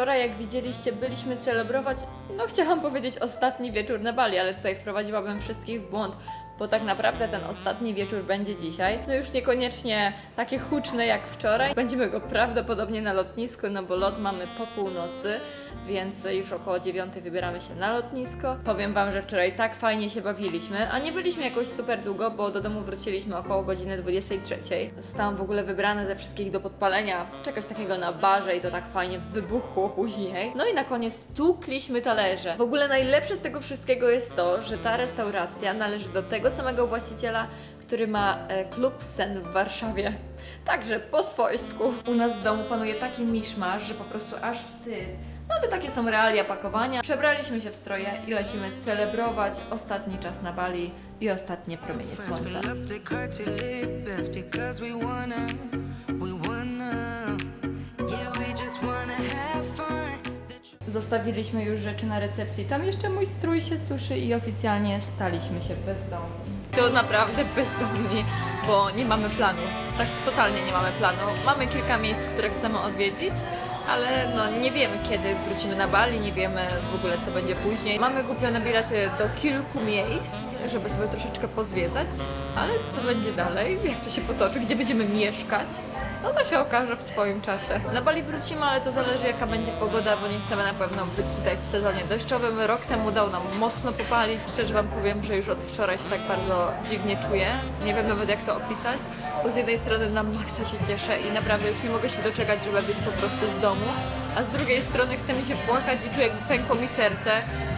Wczoraj, jak widzieliście, byliśmy celebrować, no chciałam powiedzieć ostatni wieczór na Bali, ale tutaj wprowadziłabym wszystkich w błąd, bo tak naprawdę ten ostatni wieczór będzie dzisiaj. No już niekoniecznie takie huczne jak wczoraj. Będziemy go prawdopodobnie na lotnisku, no bo lot mamy po północy, więc już około dziewiątej wybieramy się na lotnisko. Powiem Wam, że wczoraj tak fajnie się bawiliśmy, a nie byliśmy jakoś super długo, bo do domu wróciliśmy około godziny 23. Zostałam w ogóle wybrana ze wszystkich do podpalenia czegoś takiego na barze i to tak fajnie wybuchło później. No i na koniec tukliśmy talerze. W ogóle najlepsze z tego wszystkiego jest to, że ta restauracja należy do tego samego właściciela, który ma e, klub sen w Warszawie. Także po swojsku. U nas w domu panuje taki miszmasz, że po prostu aż wstyd. No ale takie są realia pakowania. Przebraliśmy się w stroje i lecimy celebrować ostatni czas na Bali i ostatnie promienie słońca. Zostawiliśmy już rzeczy na recepcji. Tam jeszcze mój strój się suszy i oficjalnie staliśmy się bezdomni. To naprawdę bezdomni, bo nie mamy planu. Tak totalnie nie mamy planu. Mamy kilka miejsc, które chcemy odwiedzić, ale no nie wiemy kiedy wrócimy na Bali, nie wiemy w ogóle co będzie później. Mamy kupione bilety do kilku miejsc, żeby sobie troszeczkę pozwiedzać, ale co będzie dalej, jak to się potoczy, gdzie będziemy mieszkać, no to się okaże w swoim czasie. Na Bali wrócimy, ale to zależy jaka będzie pogoda, bo nie chcemy na pewno być tutaj w sezonie deszczowym. Rok temu dał nam mocno popalić. Szczerze Wam powiem, że już od wczoraj się tak bardzo dziwnie czuję. Nie wiem nawet jak to opisać, bo z jednej strony na maksa się cieszę i naprawdę już nie mogę się doczekać, żeby być po prostu w domu, a z drugiej strony chce mi się płakać i czuję jakby pękło mi serce.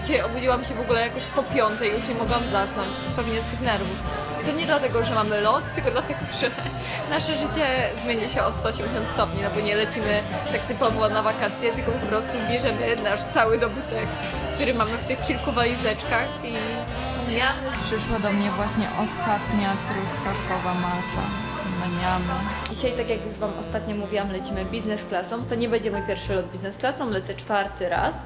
Dzisiaj obudziłam się w ogóle jakoś po piątej, już nie mogłam zasnąć, już pewnie z tych nerwów. To nie dlatego, że mamy lot, tylko dlatego, że nasze życie zmieni się o 180 stopni, no bo nie lecimy tak typowo na wakacje, tylko po prostu bierzemy nasz cały dobytek, który mamy w tych kilku walizeczkach i zmiany. Przyszła do mnie właśnie ostatnia truskawkowa macza. Maniamy. Dzisiaj, tak jak już Wam ostatnio mówiłam, lecimy biznes klasą. To nie będzie mój pierwszy lot biznes klasą, lecę czwarty raz.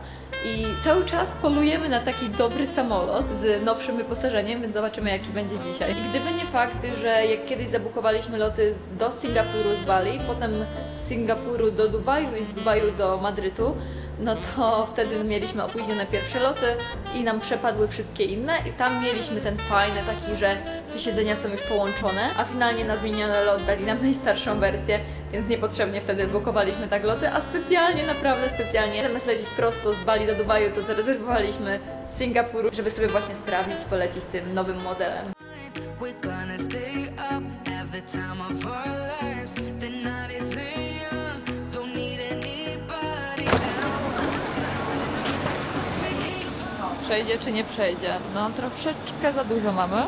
I cały czas polujemy na taki dobry samolot z nowszym wyposażeniem, więc zobaczymy jaki będzie dzisiaj. I gdyby nie fakt, że jak kiedyś zabukowaliśmy loty do Singapuru z Bali, potem z Singapuru do Dubaju i z Dubaju do Madrytu, no to wtedy mieliśmy opóźnione pierwsze loty i nam przepadły wszystkie inne i tam mieliśmy ten fajny taki, że te siedzenia są już połączone, a finalnie na zmieniony lot dali nam najstarszą wersję, więc niepotrzebnie wtedy bukowaliśmy tak loty, a specjalnie, naprawdę specjalnie, zamiast lecieć prosto z Bali do Dubaju, to zarezerwowaliśmy z Singapuru, żeby sobie właśnie sprawdzić, polecieć tym nowym modelem. Przejdzie czy nie przejdzie? No troszeczkę za dużo mamy,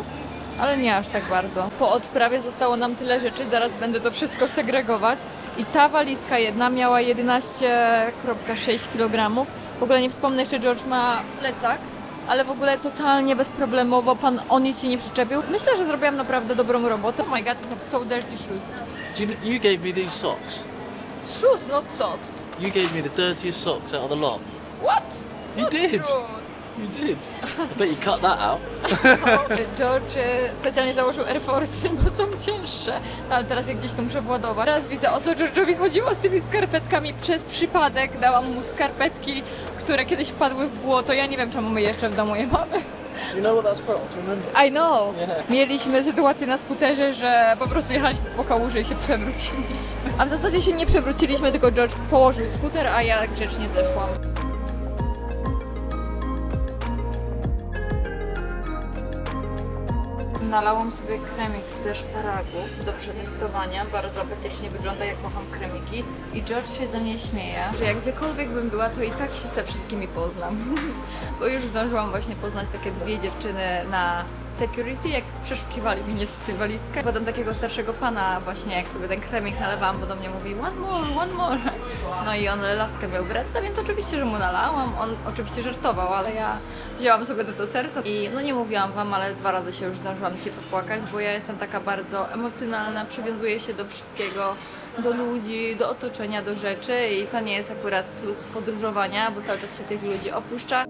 ale nie aż tak bardzo. Po odprawie zostało nam tyle rzeczy, zaraz będę to wszystko segregować. I ta walizka jedna miała 11,6 kg. W ogóle nie wspomnę jeszcze, George ma plecak, ale w ogóle totalnie bezproblemowo, pan o nic się nie przyczepił. Myślę, że zrobiłam naprawdę dobrą robotę. Oh my god, you have so dirty shoes. You, gave me these socks. Shoes, not socks. You gave me the dirtiest socks out of the lot. What? You did. true. You did. I bet you cut that out. George e, specjalnie założył Air Force, bo są cięższe. No ale teraz jak gdzieś tu muszę władować. Teraz widzę o co George'owi chodziło z tymi skarpetkami. Przez przypadek dałam mu skarpetki, które kiedyś wpadły w błoto. Ja nie wiem czemu my jeszcze w domu je mamy. Do you know what that's from? Do you remember? I know! Yeah. Mieliśmy sytuację na skuterze, że po prostu jechaliśmy po kałuży i się przewróciliśmy. A w zasadzie się nie przewróciliśmy, tylko George położył skuter, a ja grzecznie zeszłam. Nalałam sobie kremik ze szparagów do przetestowania. Bardzo apetycznie wygląda, jak kocham kremiki. I George się ze mnie śmieje, że jak gdziekolwiek bym była, to i tak się ze wszystkimi poznam. Bo już zdążyłam właśnie poznać takie dwie dziewczyny na security, jak przeszukiwali mi niestety walizkę. Potem takiego starszego pana właśnie, jak sobie ten kremik nalewałam, bo do mnie mówi one more, one more. No i on laskę miał w ręce, więc oczywiście, że mu nalałam. On oczywiście żartował, ale ja wzięłam sobie to do serca i no nie mówiłam wam, ale dwa razy się już zdążyłam dzisiaj popłakać, bo ja jestem taka bardzo emocjonalna, przywiązuję się do wszystkiego, do ludzi, do otoczenia, do rzeczy i to nie jest akurat plus podróżowania, bo cały czas się tych ludzi opuszcza.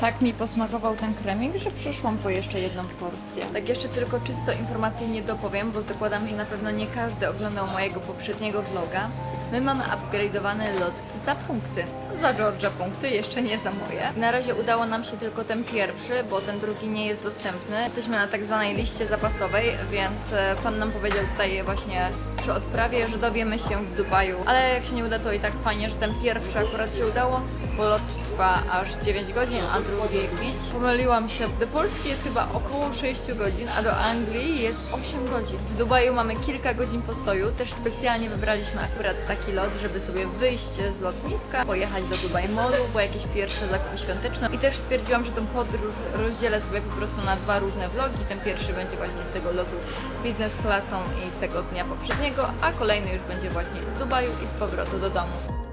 Tak mi posmakował ten kremik, że przyszłam po jeszcze jedną porcję. Tak jeszcze tylko czysto informacyjnie dopowiem, bo zakładam, że na pewno nie każdy oglądał mojego poprzedniego vloga. My mamy upgrade'owany lot za punkty. Za Georgia punkty, jeszcze nie za moje. Na razie udało nam się tylko ten pierwszy, bo ten drugi nie jest dostępny. Jesteśmy na tak zwanej liście zapasowej, więc e, pan nam powiedział tutaj właśnie przy odprawie, że dowiemy się w Dubaju. Ale jak się nie uda, to i tak fajnie, że ten pierwszy akurat się udało, bo lot trwa aż 9 godzin, a drugi 5. Pomyliłam się. Do Polski jest chyba około 6 godzin, a do Anglii jest 8 godzin. W Dubaju mamy kilka godzin postoju. Też specjalnie wybraliśmy akurat taki lot, żeby sobie wyjść z lotniska, pojechać do Dubai Mallu, po jakieś pierwsze zakupy świąteczne. I też stwierdziłam, że tą podróż rozdzielę sobie po prostu na dwa różne vlogi. Ten pierwszy będzie właśnie z tego lotu biznes klasą i z tego dnia poprzedniego, a kolejny już będzie właśnie z Dubaju i z powrotu do domu.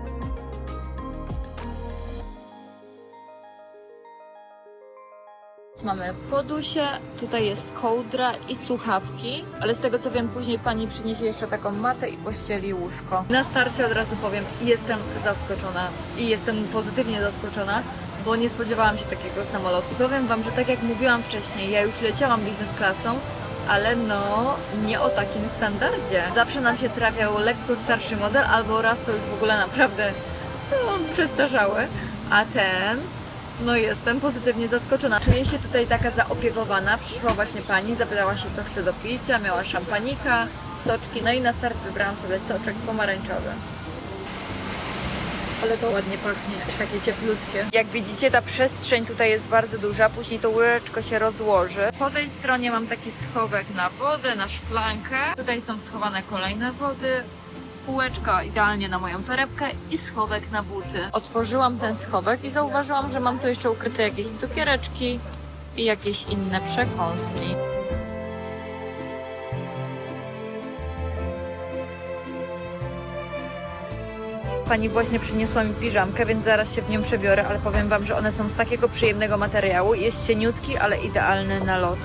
Mamy podusie, tutaj jest kołdra i słuchawki, ale z tego co wiem, później pani przyniesie jeszcze taką matę i pościeli łóżko. Na starcie od razu powiem, jestem zaskoczona i jestem pozytywnie zaskoczona, bo nie spodziewałam się takiego samolotu. Powiem wam, że tak jak mówiłam wcześniej, ja już leciałam biznes klasą, ale no nie o takim standardzie. Zawsze nam się trafiał lekko starszy model, albo raz to już w ogóle naprawdę no, przestarzały, a ten no jestem pozytywnie zaskoczona. Czuję się tutaj taka zaopiekowana. Przyszła właśnie pani, zapytała się co chce do picia, miała szampanika, soczki, no i na start wybrałam sobie soczek pomarańczowy. Ale to ładnie pachnie, takie cieplutkie. Jak widzicie, ta przestrzeń tutaj jest bardzo duża, później to łyżeczko się rozłoży. Po tej stronie mam taki schowek na wodę, na szklankę. Tutaj są schowane kolejne wody, półeczka idealnie na moją torebkę i schowek na buty. Otworzyłam ten schowek i zauważyłam, że mam tu jeszcze ukryte jakieś cukiereczki i jakieś inne przekąski. Pani właśnie przyniosła mi piżamkę, więc zaraz się w nią przebiorę, ale powiem Wam, że one są z takiego przyjemnego materiału. Jest cieniutki, ale idealny na lot.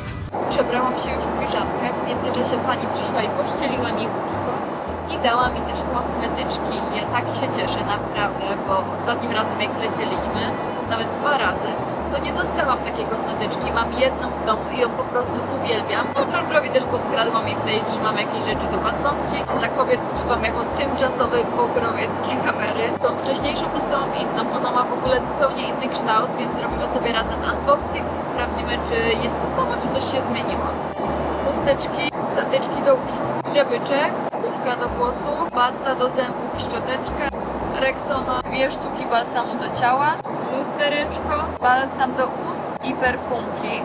Przebrałam się już w piżamkę, w międzyczasie Pani przyszła i pościeliła mi łóżko i dała mi też kosmetyczki. Ja tak się cieszę naprawdę, bo ostatnim razem jak lecieliśmy, nawet dwa razy, to nie dostałam takiej kosmetyczki. Mam jedną w domu i ją po prostu uwielbiam. Bo też podkradłam i w tej trzymam jakieś rzeczy do paznokci. Dla kobiet używam jako tymczasowy pokrowiec dla kamery. Tą wcześniejszą dostałam inną. Ona ma w ogóle zupełnie inny kształt, więc zrobimy sobie razem unboxing i sprawdzimy, czy jest to samo, czy coś się zmieniło. Chusteczki, zatyczki do uszu, żebyczek, gumka do włosów, pasta do zębów i szczoteczka, Rexona, dwie sztuki balsamu do ciała, lustereczko, balsam do ust i perfumki.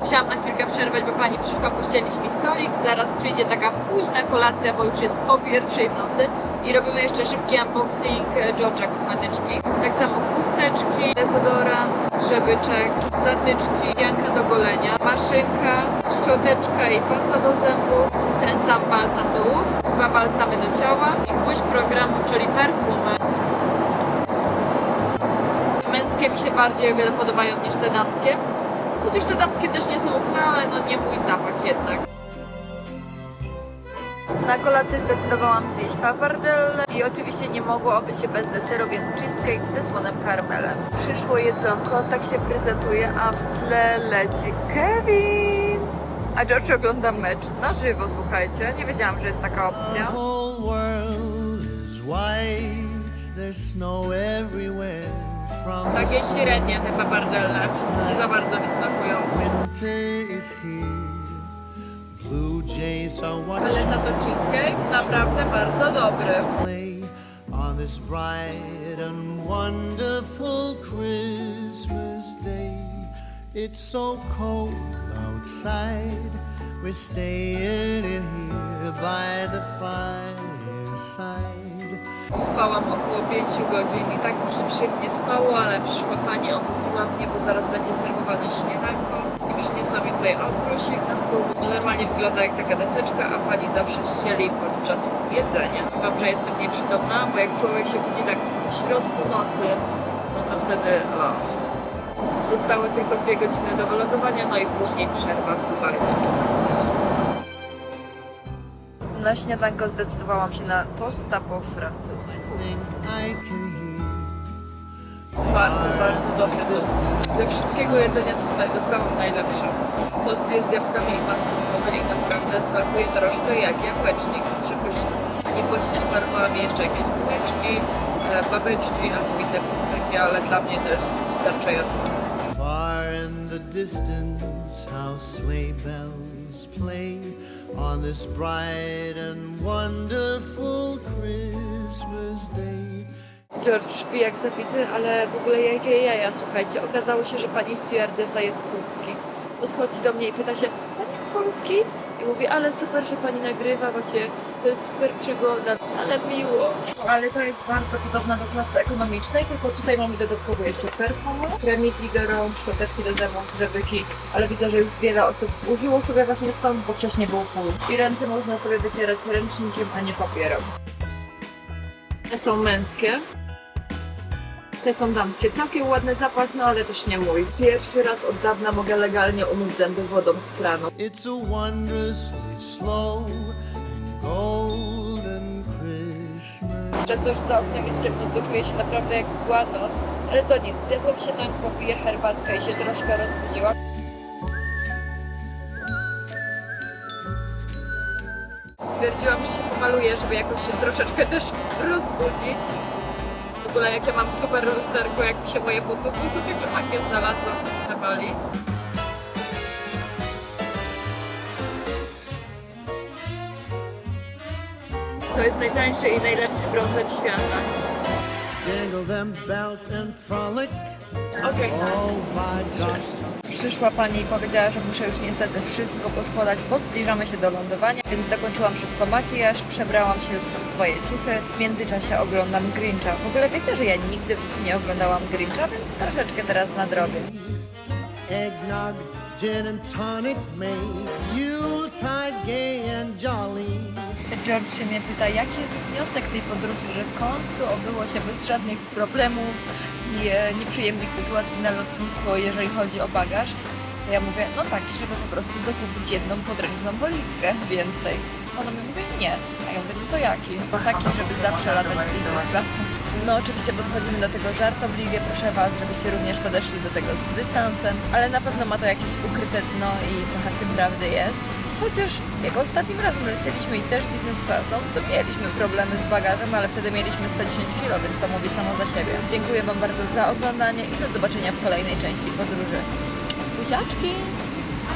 Musiałam na chwilkę przerwać, bo pani przyszła pościelić mi stolik. Zaraz przyjdzie taka późna kolacja, bo już jest po pierwszej w nocy. I robimy jeszcze szybki unboxing e, George'a kosmetyczki. Tak samo chusteczki, dezodorant, żebyczek, zatyczki, pianka do golenia, maszynka, szczoteczka i pasta do zębów, ten sam balsam do ust, dwa balsamy do ciała i gwóźdź programu, czyli perfumy. Męskie mi się bardziej o wiele podobają niż te damskie. Chociaż te damskie też nie są złe, ale no nie mój zapach jednak. Na kolację zdecydowałam zjeść papardelle i oczywiście nie mogło obyć się bez deseru, więc cheesecake ze słonym karmelem. Przyszło jedzonko, tak się prezentuje, a w tle leci Kevin! A George ogląda mecz na żywo, słuchajcie. Nie wiedziałam, że jest taka opcja. The whole world is white. There's snow everywhere. From Takie średnie te papardelle. Nie za bardzo mi smakują. winter is here. Blue jays are Ale za to cheesecake naprawdę bardzo dobry. on this bright and wonderful Christmas day. It's so cold outside. We're staying in here by the fireside. Spałam około 5 godzin i tak mi spało, ale przyszła pani, obudziła mnie, bo zaraz będzie serwowane śniadanko i przyniosła mi tutaj okrusik na stół. Normalnie wygląda jak taka deseczka, a pani zawsze ścieli podczas jedzenia. Wam, że jestem nieprzytomna, bo jak człowiek się budzi tak w środku nocy, no to wtedy o, zostały tylko dwie godziny do wylądowania, no i później przerwa w Dubaju. Na śniadanko zdecydowałam się na tosta po francusku. Bardzo, bardzo dobry tost. Ze wszystkiego jedzenia co tutaj dostałam najlepsze. Tost jest z jabłkami i mascarpone i naprawdę smakuje troszkę jak jabłecznik. Przepyszny. I właśnie oferowała mi jeszcze jakieś bułeczki, e, babeczki albo inne przysmaki, ale dla mnie to jest już wystarczające. Far in the distance, how sleigh bells play on this bright and wonderful Christmas day. George śpi jak zabity, ale w ogóle jakie jaja, słuchajcie. Okazało się, że pani stewardesa jest polski. Podchodzi do mnie i pyta się, pan jest polski? I ale super, że pani nagrywa, właśnie to jest super przygoda, ale miło. Ale to jest bardzo podobna do klasy ekonomicznej, tylko tutaj mamy dodatkowo jeszcze perfumy, kremiki do rąk, szczoteczki do zębów, żebyki, ale widzę, że już wiele osób użyło sobie właśnie stąd, bo wcześniej był pół. I ręce można sobie wycierać ręcznikiem, a nie papierem. Te są męskie. Te są damskie. Całkiem ładny zapach, no ale też nie mój. Pierwszy raz od dawna mogę legalnie umyć zęby wodą z kranu. It's a wondrously slow and golden Christmas. Przez to, że za oknem jest ciemno, to czuję się naprawdę jak była noc. Ale to nic, zjadłam się na popiję herbatkę i się troszkę rozbudziłam. Stwierdziłam, że się pomaluję, żeby jakoś się troszeczkę też rozbudzić. Ogóle jak ja mam super lusterko, jak mi się moje buty, buty tylko takie znalazłam na Bali. To jest najtańszy i najlepszy bronzer świata. Jingle them bells and frolic. Okej. Oh my gosh. Przyszła pani i powiedziała, że muszę już niestety wszystko poskładać, bo zbliżamy się do lądowania, więc dokończyłam szybko makijaż, przebrałam się już w swoje ciuchy. W międzyczasie oglądam Grincha. W ogóle wiecie, że ja nigdy w życiu nie oglądałam Grincha, więc troszeczkę teraz nadrobię. Eggnog, gin and tonic make Yuletide gay and jolly. George się mnie pyta, jaki jest wniosek tej podróży, że w końcu obyło się bez żadnych problemów i e, nieprzyjemnych sytuacji na lotnisko, jeżeli chodzi o bagaż. Ja mówię, no taki, żeby po prostu dokupić jedną podręczną walizkę więcej. Ona mi mówi, nie. A ja mówię, no to jaki? Taki, żeby zawsze latać business classem. No oczywiście podchodzimy do tego żartobliwie, proszę Was, żebyście również podeszli do tego z dystansem, ale na pewno ma to jakieś ukryte dno i trochę w tym prawdy jest. Chociaż jak ostatnim razem lecieliśmy i też biznes klasą, to mieliśmy problemy z bagażem, ale wtedy mieliśmy 110 kg, więc to mówi samo za siebie. Dziękuję Wam bardzo za oglądanie i do zobaczenia w kolejnej części podróży. Buziaczki!